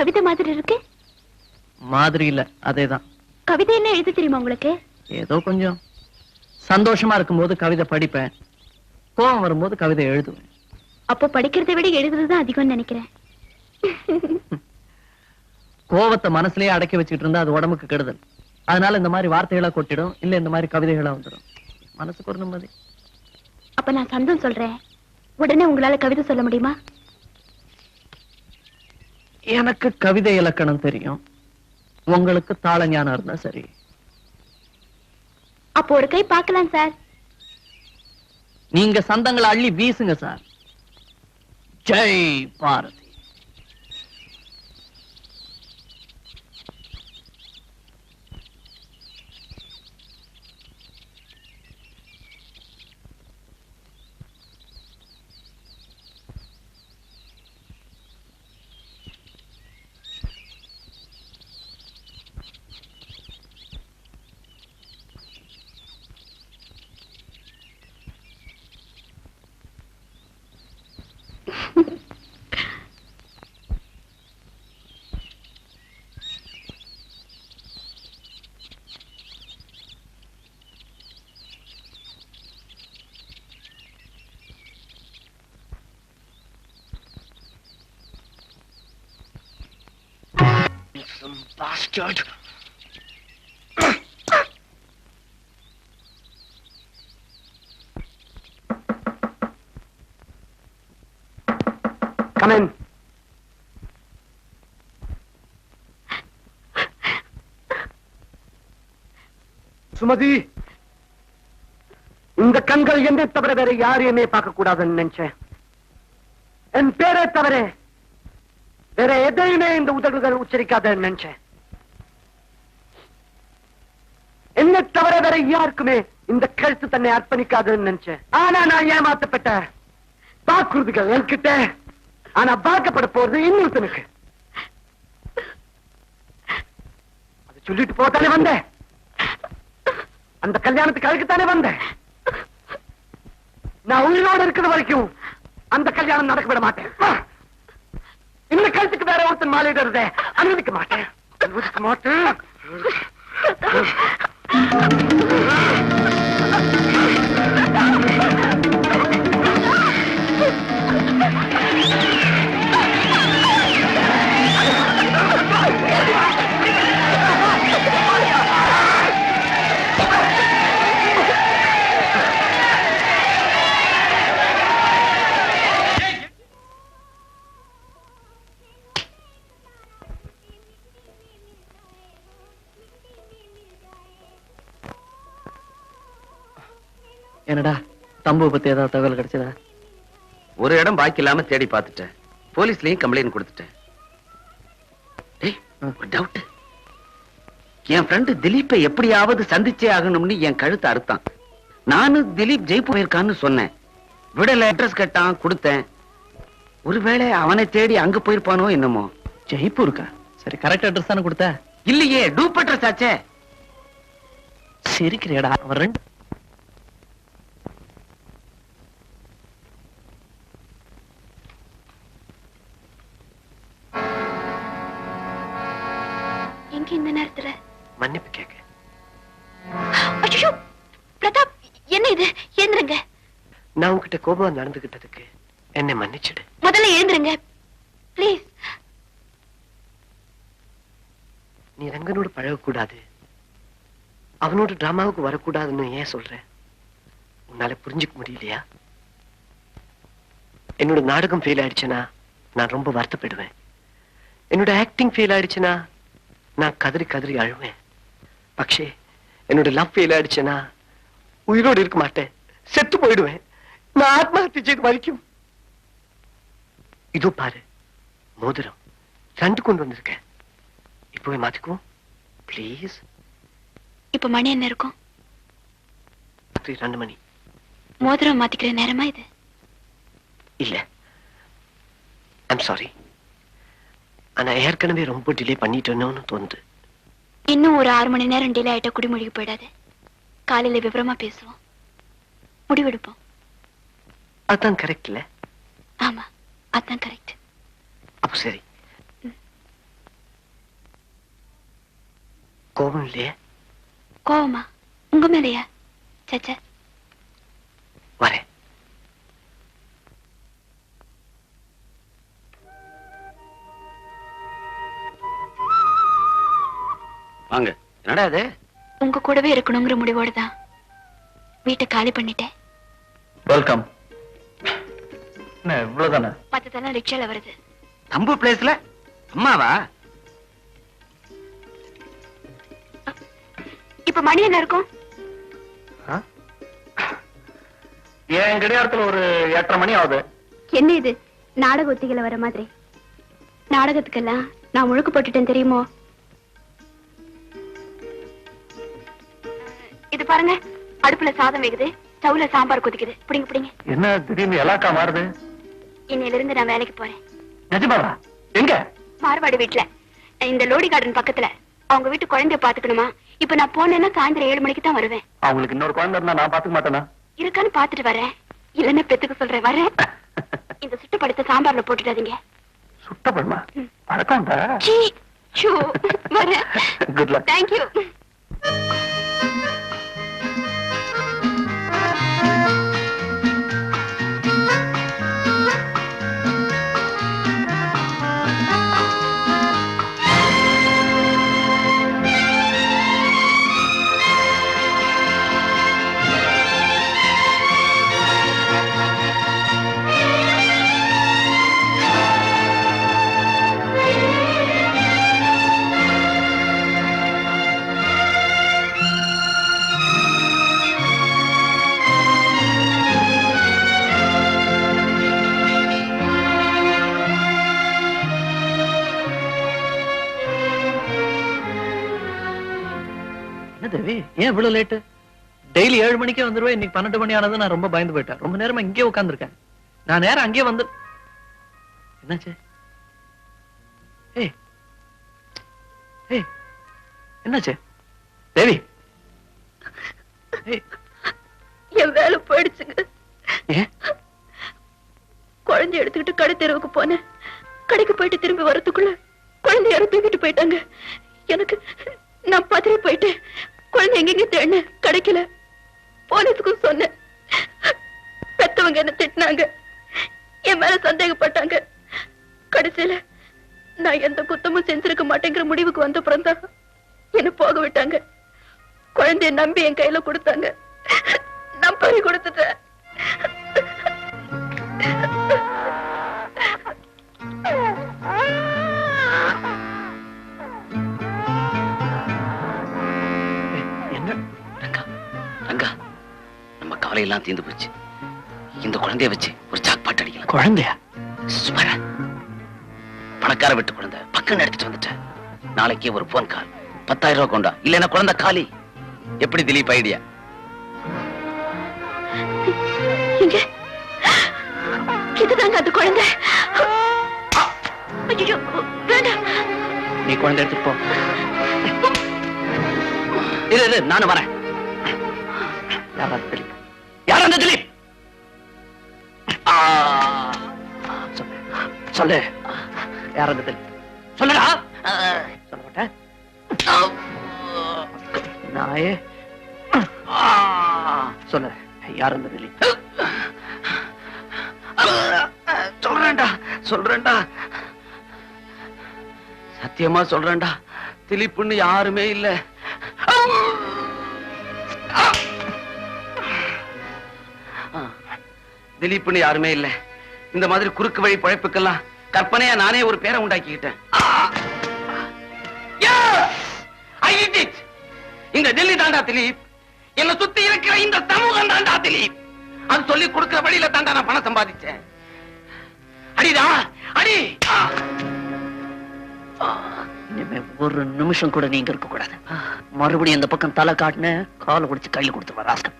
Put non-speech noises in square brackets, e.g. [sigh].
கவிதை மாதிரி இருக்கு? மாதிரி இல்ல அதேதான். கவிதை என்ன எழுத தெரியுமா உங்களுக்கு? ஏதோ கொஞ்சம் சந்தோஷமா இருக்கும்போது கவிதை படிப்பேன். கோவம் வரும்போது கவிதை எழுதுவேன். அப்போ படிக்கிறதை விட எழுதுறது தான் அதிகம்னு நினைக்கிறேன். கோவத்தை மனசுலயே அடக்கி வச்சுக்கிட்டு இருந்தா அது உடம்புக்கு கெடுதல். அதனால இந்த மாதிரி வார்த்தைகளா கொட்டிடும் இல்ல இந்த மாதிரி கவிதைகளா வந்துடும். மனசுக்கு ஒரு நிம்மதி. அப்ப நான் சந்தம் சொல்றேன். உடனே உங்களால கவிதை சொல்ல முடியுமா? எனக்கு கவிதை இலக்கணம் தெரியும். உங்களுக்கு தாள ஞானம் இருந்தா சரி. அப்போ ஒரு கை பார்க்கலாம் சார். நீங்க சந்தங்களை அள்ளி வீசுங்க sir. Jai Bharathi. Bastard. Come in. Sumathi இந்த கண்கள் என்னை தவிர வேற யாரையுமே என்னை பார்க்க கூடாதுன்னு நினைச்சேன் என் பேரை தவிர வேற எதையுமே இந்த உதடுகள் உச்சரிக்காதன்னு நினைச்சேன் என்ன தவிர வேற யாருக்குமே இந்த கழுத்து தன்னை அர்ப்பணிக்காதுன்னு நினைச்சேன். ஆனா நான் ஏமாத்தப்பட்ட வாக்குறுதிகள் என்கிட்ட. ஆனா பார்க்கப்பட போறது இன்னொருத்தனுக்கு. அது சொல்லிட்டு போத்தானே வந்தேன். அந்த கல்யாணத்துக்கு அழுக்குத்தானே வந்தேன். நான் உயிரோடு இருக்கிற வரைக்கும் அந்த கல்யாணம் நடக்க விட மாட்டேன் இந்த கழுத்துக்கு வேற ஒருத்தன் மாலையிடுறதே அனுமதிக்க மாட்டேன். அனுமதிக்க மாட்டேன். தம்பு பத்தி ஏதாவது தகவல் கிடைச்சதா? ஒரு இடம் பாக்கி இல்லாம தேடி பார்த்துட்டேன். போலீஸ்லயும் கம்ப்ளைண்ட் கொடுத்துட்டேன். டவுட் என் ஃப்ரெண்டு திலீப்பை எப்படியாவது சந்திச்சே ஆகணும்னு என் கழுத்தை அறுத்தான். நானும் திலீப் ஜெய்ப்பூர் போயிருக்கான்னு சொன்னேன். விடல அட்ரஸ் கேட்டான் கொடுத்தேன். ஒருவேளை அவனை தேடி அங்க போயிருப்பானோ என்னமோ. ஜெய்ப்பூருக்கா சரி கரெக்ட் அட்ரஸ் தானே கொடுத்த? இல்லையே டூப் அட்ரஸ் ஆச்சே. அவன் ரெண்டு எங்க இந்த நேரத்துல? மன்னிப்பு கேட்க. ஐயோ பிரதாப் என்ன இது? எழுந்துருங்க. நான் உன்கிட்ட கோபம் நடந்துகிட்டதுக்கு என்னை மன்னிச்சிடு. முதல்ல எழுந்துருங்க. ப்ளீஸ் நீ ரங்கனோடு பழகக்கூடாது. அவனோட டிராமாவுக்கு வரக்கூடாதுன்னு ஏன் சொல்ற? உன்னால புரிஞ்சுக்க முடியலையா? என்னோட நாடகம் ஃபெயில் ஆயிடுச்சுன்னா நான் ரொம்ப வருத்தப்படுவேன். என்னோட ஆக்டிங் ஃபெயில் ஆயிடுச்சுன்னா நான் கதறி கதறி அழுவேன். பக்ஷே என்னோட லவ் ஃபெயில் ஆயிடுச்சுன்னா உயிரோடு இருக்க மாட்டேன். செத்து போயிடுவேன். நான் ஆத்மஹத்யா செய்து வரைக்கும் இதோ பாரு மோதிரம். ரெண்டு கொண்டு வந்திருக்கேன். இப்பவே மாத்திக்குவோம் ப்ளீஸ் இப்ப மணி என்ன இருக்கும்? ரெண்டு மணி. மோதிரம் மாத்திக்கிற நேரமா இது? இல்ல. ஐம் சாரி ஆனா ஏற்கனவே ரொம்ப டிலே பண்ணிட்டோன்னு தோணுது. இன்னும் ஒரு ஆறு மணி நேரம் டிலே குடி முடிவு போயிடாது. காலையில விவரமா பேசுவோம். முடிவெடுப்போம். அதான் கரெக்ட் இல்ல? ஆமா அதான் கரெக்ட் அப்ப சரி. கோபம் இல்லையா? கோபமா உங்க மேலயா? சச்சா என்னடா இது? உங்க கூடவே இருக்கணுங்கிற முடிவோடு தான். வீட்டை காலி பண்ணிட்டேன். வெல்கம் என்ன இவ்வளவுதானே? மத்ததெல்லாம் ரிக்ஷால வருது. தம்பு பிளேஸ்ல அம்மாவா? இப்ப மணி என்ன இருக்கும்? என் கடிகாரத்துல ஒரு எட்டரை மணி ஆகுது. என்ன இது? நாடக ஒத்திகளை வர மாதிரி. நாடகத்துக்கெல்லாம் நான் முழுக்க போட்டுட்டேன் தெரியுமோ? பாருங்க. அடுப்புல சாதம் வேகுது. ஸ்டவ்ல சாம்பார் கொதிக்குது. பிடிங்க பிடிங்க. என்ன திடீர்னு எலாக்கா மாறுது? இன்னையில இருந்து நான் வேலைக்கு போறேன். நிஜமாவா? எங்க? மார்வாடி வீட்டுல இந்த லோடி கார்டன் பக்கத்துல. அவங்க வீட்டு குழந்தைய பாத்துக்கணுமா இப்ப நான் போனேன்னா சாயந்தரம் ஏழு மணிக்கு தான் வருவேன். அவங்களுக்கு இன்னொரு குழந்தை இருந்தா நான் பாத்துக்க மாட்டேனா? இருக்கான்னு பாத்துட்டு வரேன். இல்லன்னா பெத்துக்க சொல்றேன். வரேன். [laughs] இந்த சுட்டு படுத்த சாம்பார்ல போட்டுடாதீங்க. சுட்டப்படுமா? வரேன். குட் லக் தேங்க்யூ ஏன் இவ்வளவு லேட்டு டெய்லி ஏழு மணிக்கே வந்துருவேன். இன்னைக்கு பன்னெண்டு மணி ஆனது நான் ரொம்ப பயந்து போயிட்டேன். ரொம்ப நேரமா இங்கே உட்காந்துருக்கேன் நான் நேரம் அங்கேயே வந்து என்னாச்சு? ஏய். ஏய். என்னாச்சு? தேவி. என் வேலை போயிடுச்சுங்க. குழந்தை எடுத்துக்கிட்டு கடை தெருவுக்கு போனேன். கடைக்கு போயிட்டு திரும்பி வரதுக்குள்ள குழந்தை யாரும் தூக்கிட்டு போயிட்டாங்க. எனக்கு நான் பதறி போயிட்டேன். குழந்தை எங்கெங்க தேடினேன் கிடைக்கல. போலீஸுக்கும் சொன்னேன். பெத்தவங்க என்ன திட்டினாங்க. என் மேல சந்தேகப்பட்டாங்க. கடைசியில நான் எந்த குத்தமும் செஞ்சிருக்க மாட்டேங்கிற முடிவுக்கு வந்த பிறந்தா என்ன போக விட்டாங்க. குழந்தைய நம்பி என் கையில கொடுத்தாங்க. நான் பறி கொடுத்துட்டேன். கவலையெல்லாம் தீர்ந்து போச்சு. இந்த குழந்தைய வச்சு ஒரு ஜாக்பாட் அடிக்கலாம். குழந்தையா? சுமாரா பணக்கார விட்டு குழந்தை. பக்கம் எடுத்துட்டு வந்துட்டேன். நாளைக்கே ஒரு போன் கால் பத்தாயிரம் ரூபாய் கொண்டா. இல்லைன்னா குழந்தை காலி. எப்படி திலீப் ஐடியா இங்க இதுதாங்க அந்த குழந்தை. நீ குழந்தை எடுத்துட்டு போ. இது நானும் வரேன். யார் அந்த திலீப்? சொல்லு. யார் அந்த திலீப்? சொல்லுடா. சொல்ல மாட்டேன். நாயே. சொல்லு. யார் அந்த திலீப்? சொல்றேன்டா சொல்றேன்டா. சத்தியமா சொல்றேன்டா. திலீப்புன்னு யாருமே இல்லை. திலீப்புன்னு யாருமே இல்ல. இந்த மாதிரி குறுக்கு வழி பழைப்புக்கெல்லாம் கற்பனையா நானே ஒரு பேரை உண்டாக்கிக்கிட்டேன்! இந்த டெல்லி தாண்டா திலீப். என்ன சுத்தி இருக்கிற இந்த சமூகம் தாண்டா திலீப். அது சொல்லி கொடுக்கிற வழியில தாண்டா நான் பணம் சம்பாதிச்சேன். அடிடா அடி! இனிமே ஒரு நிமிஷம் கூட நீங்க இருக்க கூடாது. மறுபடியும் இந்த பக்கம் தலை காட்டின காலை குடிச்சு கையில கொடுத்து ராஸ்கல்.